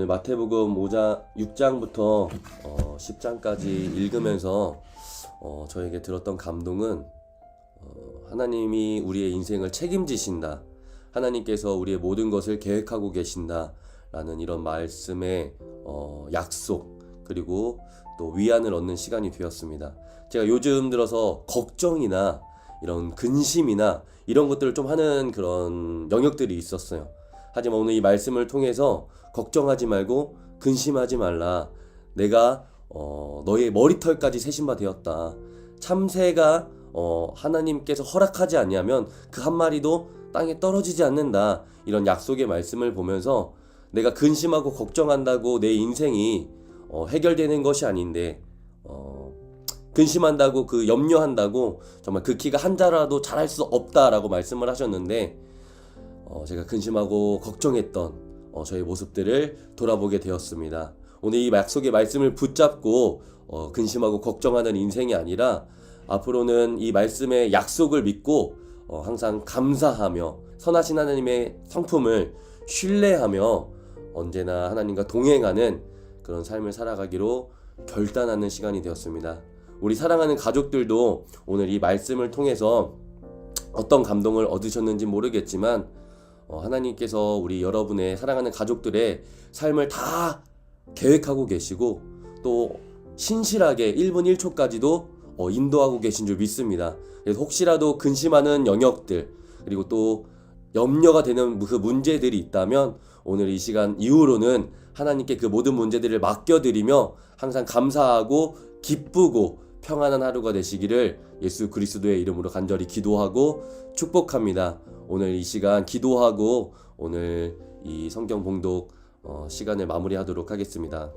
마태복음 5장 6장부터 어, 10장까지 읽으면서 어, 저에게 들었던 감동은 어, 하나님이 우리의 인생을 책임지신다. 하나님께서 우리의 모든 것을 계획하고 계신다. 라는 이런 말씀의 어, 약속 그리고 또 위안을 얻는 시간이 되었습니다. 제가 요즘 들어서 걱정이나 이런 근심이나 이런 것들을 좀 하는 그런 영역들이 있었어요. 하지만 오늘 이 말씀을 통해서 걱정하지 말고 근심하지 말라. 내가 어, 너의 머리털까지 세신바 되었다. 참새가 어, 하나님께서 허락하지 않냐면 그 한 마리도 땅에 떨어지지 않는다. 이런 약속의 말씀을 보면서 내가 근심하고 걱정한다고 내 인생이 어, 해결되는 것이 아닌데 어, 근심한다고 그 염려한다고 정말 그 키가 한 자라도 잘할 수 없다라고 말씀을 하셨는데 어, 제가 근심하고 걱정했던 어, 저의 모습들을 돌아보게 되었습니다. 오늘 이 약속의 말씀을 붙잡고 어, 근심하고 걱정하는 인생이 아니라 앞으로는 이 말씀의 약속을 믿고 어, 항상 감사하며 선하신 하나님의 성품을 신뢰하며 언제나 하나님과 동행하는 그런 삶을 살아가기로 결단하는 시간이 되었습니다. 우리 사랑하는 가족들도 오늘 이 말씀을 통해서 어떤 감동을 얻으셨는지 모르겠지만 어, 하나님께서 우리 여러분의 사랑하는 가족들의 삶을 다 계획하고 계시고 또 신실하게 1분 1초까지도 어, 인도하고 계신 줄 믿습니다. 그래서 혹시라도 근심하는 영역들 그리고 또 염려가 되는 그 문제들이 있다면 오늘 이 시간 이후로는 하나님께 그 모든 문제들을 맡겨드리며 항상 감사하고 기쁘고 평안한 하루가 되시기를 예수 그리스도의 이름으로 간절히 기도하고 축복합니다. 오늘 이 시간 기도하고 오늘 이 성경 봉독 어, 시간을 마무리하도록 하겠습니다.